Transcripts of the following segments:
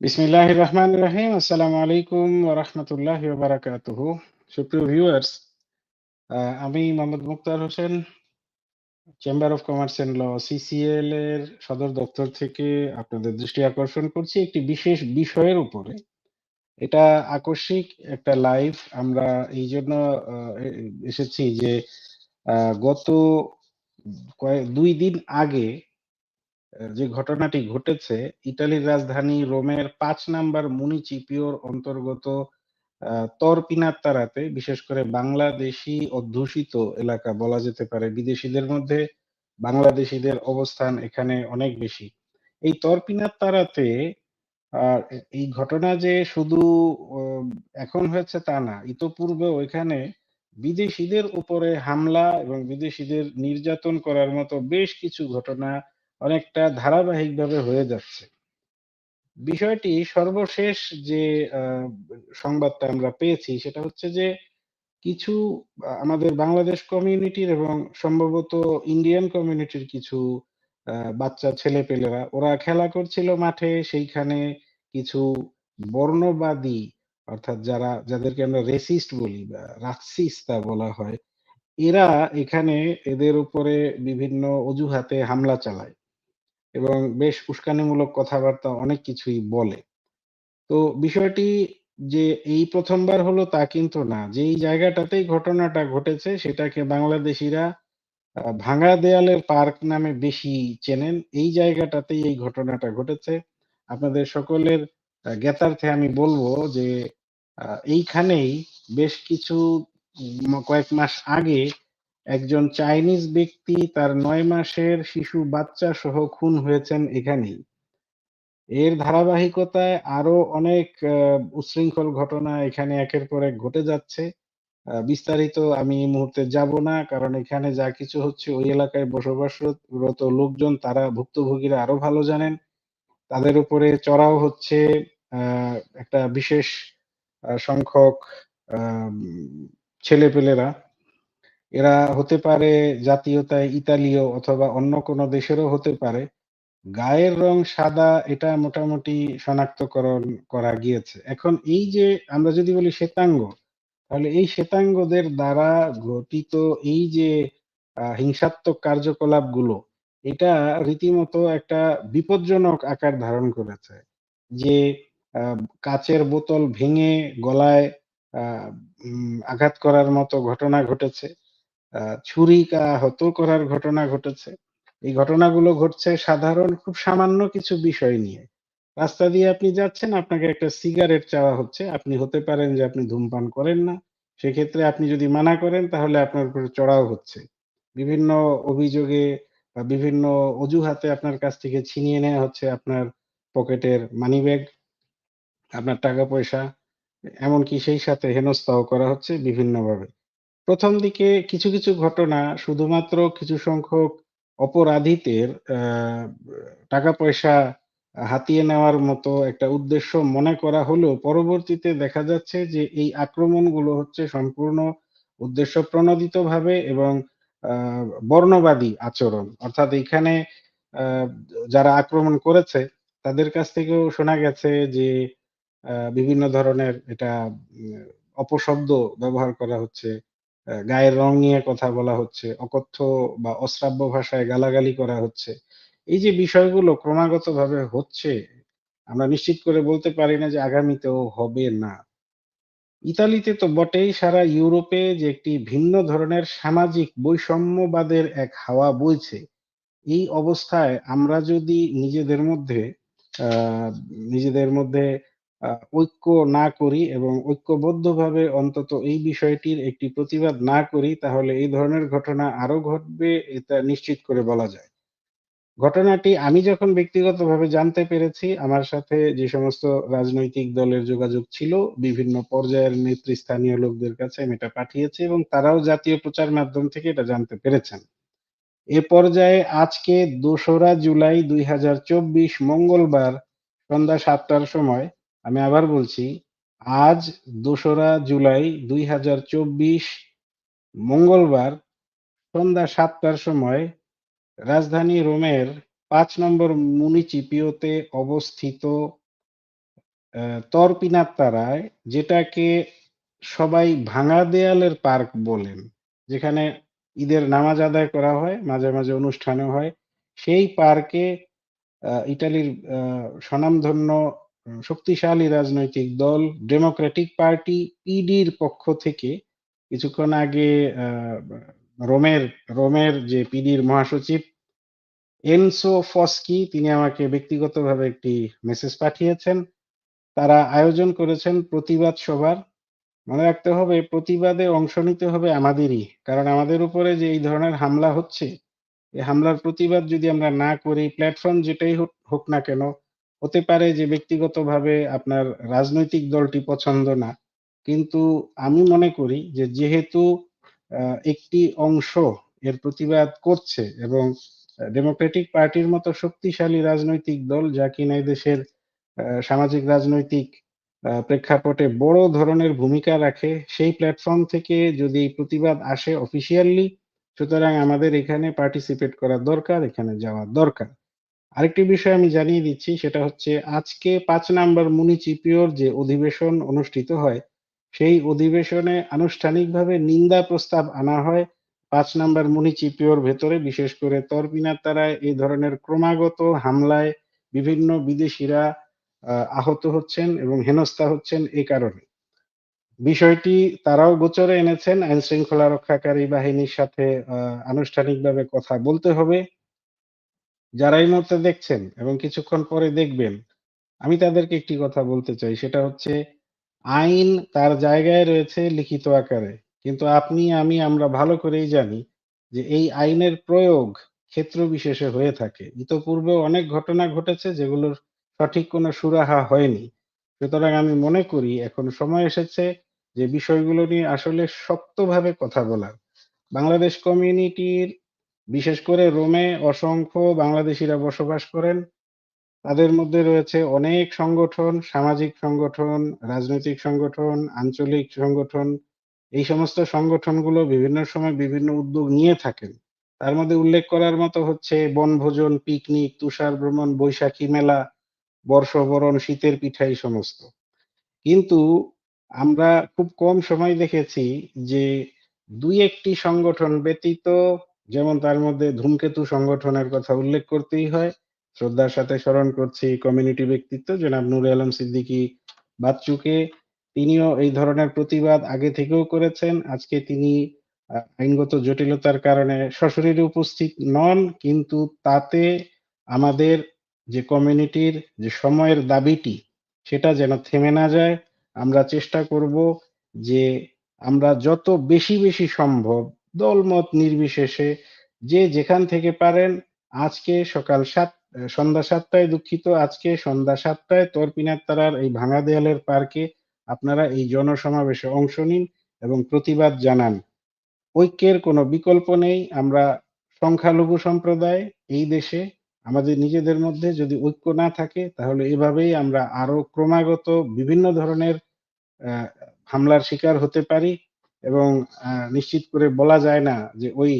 বিসমিল্লাহ রহমান রহিম আসসালামু আলাইকুম রহমতুল্লাহ বারাকাতুহু সুপ্রিয় ভিউয়ার্স আমি Mohammad Mukhtar Hossain chamber of commerce and law CCL এর সদর দপ্তর থেকে আপনাদের দৃষ্টি আকর্ষণ করছি একটি বিশেষ বিষয়ের উপরে। এটা আকস্মিক একটা লাইভ আমরা এই জন্য এসেছি যে গত কয়েক, দুই দিন আগে যে ঘটনাটি ঘটেছে ইটালির রাজধানী রোমের পাঁচ নাম্বার মুনিচিপিওর অন্তর্গত তরপিনাত্তারাতে বিশেষ করে বাংলাদেশি অধ্যুষিত এলাকা বলা যেতে পারে, বিদেশিদের মধ্যে বাংলাদেশিদের অবস্থান এখানে অনেক বেশি। এই তরপিনার তরপিনাত্তারাতে এই ঘটনা যে শুধু এখন হয়েছে তা না, ইতোপূর্বে ওইখানে বিদেশিদের উপরে হামলা এবং বিদেশিদের নির্যাতন করার মতো বেশ কিছু ঘটনা অনেকটা ধারাবাহিকভাবে হয়ে যাচ্ছে। বিষয়টি সর্বশেষ যে সংবাদটা আমরা পেয়েছি সেটা হচ্ছে যে, কিছু, আমাদের বাংলাদেশ কমিউনিটির এবং সম্ভবত ইন্ডিয়ান কমিউনিটির কিছু বাচ্চা ছেলে পেলেরা ওরা খেলা করছিল মাঠে, সেইখানে কিছু বর্ণবাদী, অর্থাৎ যারা, যাদেরকে আমরা রেসিস্ট বলি বা রাসিস্তা বলা হয়, এরা এখানে এদের উপরে বিভিন্ন অজুহাতে হামলা চালায়। এবং বেশ উস্কানিমূলক কথাবার্তা অনেক কিছুই বলে। তো বিষয়টি যে এই প্রথমবার হলো তা কিন্তু না। যেই জায়গাটাতেই ঘটনাটা ঘটেছে সেটাকে বাংলাদেশিরা ভাঙা দেয়ালের পার্ক নামে বেশি চেনেন। এই জায়গাটাতেই এই ঘটনাটা ঘটেছে। আপনাদের সকলের জ্ঞাতার্থে আমি বলব যে এইখানেই বেশ কিছু কয়েক মাস আগে একজন চাইনিজ ব্যক্তি তার নয় মাসের শিশু বাচ্চা সহ খুন হয়েছেন এখানেই। এর ধারাবাহিকতায় আরও অনেক উচ্ছৃঙ্খল ঘটনা এখানে একের পর এক ঘটে যাচ্ছে। বিস্তারিত আমি এই মুহূর্তে যাব না, কারণ এখানে যা কিছু হচ্ছে ওই এলাকায় বসবাসরত লোকজন, তারা ভুক্তভোগীরা আরও ভালো জানেন। তাদের উপরে চড়াও হচ্ছে একটা বিশেষ সংখ্যক ছেলেপেলেরা। এরা হতে পারে জাতীয়তায় ইতালীয় অথবা অন্য কোনো দেশেরও হতে পারে। গায়ের রং সাদা, এটা মোটামুটি শনাক্তকরণ করা গিয়েছে। এখন এই যে আমরা যদি বলি শ্বেতাঙ্গ, তাহলে এই শ্বেতাঙ্গদের দ্বারা ঘটিত এই যে হিংসাত্মক কার্যকলাপগুলো এটা রীতিমতো একটা বিপজ্জনক আকার ধারণ করেছে। যে কাচের বোতল ভেঙে গলায় আঘাত করার মতো ঘটনা ঘটেছে। ছুরি হত করার ঘটনা ঘটেছে। এই ঘটনাগুলো ঘটছে সাধারণ, খুব সামান্য কিছু বিষয় নিয়ে। রাস্তা দিয়ে আপনি যাচ্ছেন, আপনাকে একটা সিগারেট চাওয়া হচ্ছে। আপনি হতে পারেন যে আপনি ধূমপান করেন না। সেক্ষেত্রে আপনি যদি মানা করেন, তাহলে আপনার উপরে চড়াও হচ্ছে। বিভিন্ন অভিযোগে বা বিভিন্ন অজুহাতে আপনার কাছ থেকে ছিনিয়ে নেওয়া হচ্ছে আপনার পকেটের মানি ব্যাগ আপনার টাকা পয়সা। এমনকি সেই সাথে হেনস্থাও করা হচ্ছে বিভিন্নভাবে। প্রথম দিকে কিছু কিছু ঘটনা শুধুমাত্র কিছু সংখ্যক অপরাধীদের টাকা পয়সা হাতিয়ে নেওয়ার মতো একটা উদ্দেশ্য মনে করা হলেও পরবর্তীতে দেখা যাচ্ছে যে এই আক্রমণগুলো হচ্ছে সম্পূর্ণ উদ্দেশ্য প্রণোদিত ভাবে এবং বর্ণবাদী আচরণ। অর্থাৎ এখানে যারা আক্রমণ করেছে তাদের কাছ থেকেও শোনা গেছে যে বিভিন্ন ধরনের এটা অপশব্দ ব্যবহার করা হচ্ছে। গায়ের রং নিয়ে কথা বলা হচ্ছে, অকথ্য বা অশ্রাব্য ভাষায় গালাগালি করা হচ্ছে। এই যে বিষয়গুলো ক্রমাগতভাবে হচ্ছে, আমরা নিশ্চিত করে বলতে পারি না যে আগামীতেও হবে না। ইতালিতে তো বটেই সারা ইউরোপে যে একটি ভিন্ন ধরনের সামাজিক বৈষম্যবাদের এক হাওয়া বইছে। এই অবস্থায় আমরা যদি নিজেদের মধ্যে নিজেদের মধ্যে ঐক্য না করি এবং ঐক্যবদ্ধভাবে অন্তত এই বিষয়টির একটি প্রতিবাদ না করি, তাহলে এই ধরনের ঘটনা আরও ঘটবে, এটা নিশ্চিত করে বলা যায়। ঘটনাটি আমি যখন ব্যক্তিগতভাবে জানতে পেরেছি, আমার সাথে যে সমস্ত রাজনৈতিক দলের যোগাযোগ ছিল, বিভিন্ন পর্যায়ের নেতৃস্থানীয় লোকদের কাছে আমি এটা পাঠিয়েছি এবং তারাও জাতীয় প্রচার মাধ্যম থেকে এটা জানতে পেরেছেন। এ পর্যায়ে আজকে দোসরা জুলাই দুই হাজার চব্বিশ মঙ্গলবার সন্ধ্যা সাতটার সময় আমি আবার বলছি আজ দোসরা জুলাই দুই হাজার চব্বিশ মঙ্গলবার সন্ধ্যা সাতটার সময় রাজধানী রোমের পাঁচ নম্বর মুনিচিপিওতে অবস্থিত তরপিনাত্তারায় যেটাকে সবাই ভাঙা দেয়ালের পার্ক বলেন। যেখানে ঈদের নামাজ আদায় করা হয়, মাঝে, মাঝে অনুষ্ঠানও হয়। সেই পার্কে ইটালির স্বনামধন্য শক্তিশালী রাজনৈতিক দল ডেমোক্রেটিক পার্টি পিডির পক্ষ থেকে কিছুক্ষণ আগে রোমের রোমের যে পিডির মহাসচিব এনসো ফস্কি তিনি আমাকে ব্যক্তিগতভাবে একটি মেসেজ পাঠিয়েছেন। তারা আয়োজন করেছেন প্রতিবাদ সভার। মনে রাখতে হবে প্রতিবাদে অংশ নিতে হবে আমাদেরই। কারণ আমাদের উপরে যে এই ধরনের হামলা হচ্ছে, এই হামলার প্রতিবাদ যদি আমরা না করি প্ল্যাটফর্ম যেটাই হোক না কেন, হতে পারে যে ব্যক্তিগতভাবে আপনার রাজনৈতিক দলটি পছন্দ না। কিন্তু আমি মনে করি যে যেহেতু একটি অংশ এর প্রতিবাদ করছে এবং ডেমোক্রেটিক পার্টির মতো শক্তিশালী রাজনৈতিক দল যা কিনা এদেশের আ সামাজিক রাজনৈতিক প্রেক্ষাপটে বড় ধরনের ভূমিকা রাখে, সেই প্ল্যাটফর্ম থেকে যদি এই প্রতিবাদ আসে অফিসিয়ালি সুতরাং আমাদের এখানে পার্টিসিপেট করা দরকার, এখানে যাওয়া দরকার। আরেকটি বিষয় আমি জানিয়ে দিচ্ছি সেটা হচ্ছে আজকে পাঁচ নাম্বার মুনিচিপিওর যে অধিবেশন অনুষ্ঠিত হয়, সেই অধিবেশনে আনুষ্ঠানিকভাবে নিন্দা প্রস্তাব আনা হয় পাঁচ নাম্বার মুনিচিপিওর ভেতরে বিশেষ করে তরপিনাত্তারায় এই ধরনের ক্রমাগত হামলায় বিভিন্ন বিদেশিরা আহত হচ্ছেন এবং হেনস্থা হচ্ছেন এ কারণে। বিষয়টি তারাও গোচরে এনেছেন আইনশৃঙ্খলা রক্ষাকারী বাহিনীর সাথে আনুষ্ঠানিকভাবে কথা বলতে হবে। যারা এই মুহূর্তে দেখছেন এবং কিছুক্ষণ পরে দেখবেন, আমি তাদেরকে একটি কথা বলতে চাই সেটা হচ্ছে আইন তার জায়গায় রয়েছে লিখিত আকারে। কিন্তু আপনি আমি আমরা ভালো করেই জানি যে এই আইনের প্রয়োগ ক্ষেত্র বিশেষে হয়ে থাকে। ইতপূর্বেও অনেক ঘটনা ঘটেছে যেগুলোর সঠিক কোনো সুরাহা হয়নি। সুতরাং আমি মনে করি এখন সময় এসেছে যে বিষয়গুলো নিয়ে আসলে শক্তভাবে কথা বলার। বাংলাদেশ কমিউনিটির বিশেষ করে রোমে অসংখ্য বাংলাদেশিরা বসবাস করেন। তাদের মধ্যে রয়েছে অনেক সংগঠন, সামাজিক সংগঠন, রাজনৈতিক সংগঠন, আঞ্চলিক সংগঠন। এই সমস্ত সংগঠনগুলো বিভিন্ন সময় বিভিন্ন উদ্যোগ নিয়ে থাকেন। তার মধ্যে উল্লেখ করার মতো হচ্ছে বনভোজন, পিকনিক, তুষার ভ্রমণ, বৈশাখী মেলা, বর্ষবরণ, শীতের পিঠা এই সমস্ত। কিন্তু আমরা খুব কম সময় দেখেছি যে দুই একটি সংগঠন ব্যতীত যেমন তার মধ্যে ধূমকেতু সংগঠনের কথা উল্লেখ করতেই হয়। শ্রদ্ধার সাথে স্মরণ করছি কমিউনিটি ব্যক্তিত্ব জনাব নূরে আলম সিদ্দিকী বাচ্চুকে। তিনিও এই ধরনের প্রতিবাদ আগে থেকেও করেছেন। আজকে তিনি আইনগত জটিলতার কারণে সশরীরে উপস্থিত নন। কিন্তু তাতে আমাদের যে কমিউনিটির যে সময়ের দাবিটি সেটা যেন থেমে না যায়। আমরা চেষ্টা করব যে আমরা যত বেশি, বেশি সম্ভব দলমত নির্বিশেষে যে যেখান থেকে পারেন, আজকে সকাল সাত সন্ধ্যা সাতটায় দুঃখিত, আজকে সন্ধ্যা ৭ টায় তরপিনাত্তারার এই ভাঙা দেয়ালের পার্কে আপনারা এই জনসমাবেশে অংশ নিন এবং প্রতিবাদ জানান। ঐক্যের কোনো বিকল্প নেই। আমরা সংখ্যালঘু সম্প্রদায়, এই দেশে। আমাদের নিজেদের মধ্যে যদি ঐক্য না থাকে, তাহলে এভাবেই আমরা আরও ক্রমাগত বিভিন্ন ধরনের হামলার শিকার হতে পারি এবং নিশ্চিত করে বলা যায় না যে ওই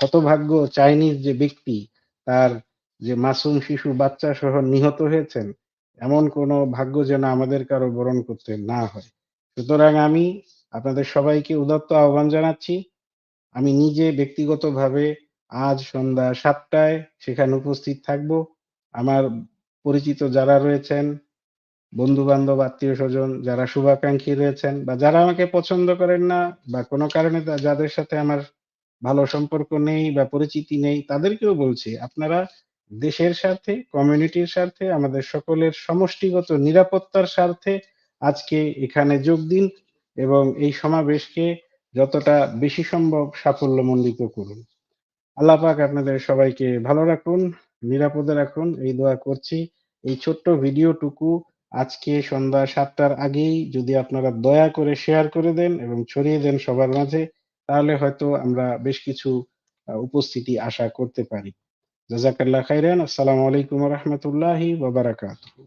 হতভাগ্য চাইনিজ যে ব্যক্তি তার যে মাসুম শিশু বাচ্চা সহ নিহত হয়েছেন, এমন কোনো ভাগ্য যেন আমাদের কারও বরণ করতে না হয়। সুতরাং আমি আপনাদের সবাইকে উদাত্ত আহ্বান জানাচ্ছি। আমি নিজে ব্যক্তিগতভাবে আজ সন্ধ্যা সাতটায় সেখানে উপস্থিত থাকব। আমার পরিচিত যারা রয়েছেন, বন্ধু-বান্ধব, আত্মীয় স্বজন যারা শুভাকাঙ্ক্ষী রয়েছেন বা যারা আমাকে পছন্দ করেন না বা কোনো কারণে যাদের সাথে আমার ভালো সম্পর্ক নেই বা পরিচিতি নেই তাদেরকেও বলছি আপনারা দেশের স্বার্থে, কমিউনিটির স্বার্থে, আমাদের সকলের সমষ্টিগত নিরাপত্তার স্বার্থে আজকে এখানে যোগ দিন এবং এই সমাবেশকে যতটা বেশি সম্ভব সাফল্য সাফল্যমণ্ডিত করুন। আল্লাহ পাক আপনাদের সবাইকে ভালো রাখুন, নিরাপদে রাখুন এই দোয়া করছি। এই ছোট্ট ভিডিওটুকু আজকে সন্ধ্যা সাতটার আগেই যদি আপনারা দয়া করে শেয়ার করে দেন এবং ছড়িয়ে দেন সবার মাঝে, তাহলে হয়তো আমরা বেশ কিছু উপস্থিতি আশা করতে পারি। জাযাকাল্লাহ খাইরান। আসসালামু আলাইকুম রাহমাতুল্লাহি ওয়া বারাকাতুহু।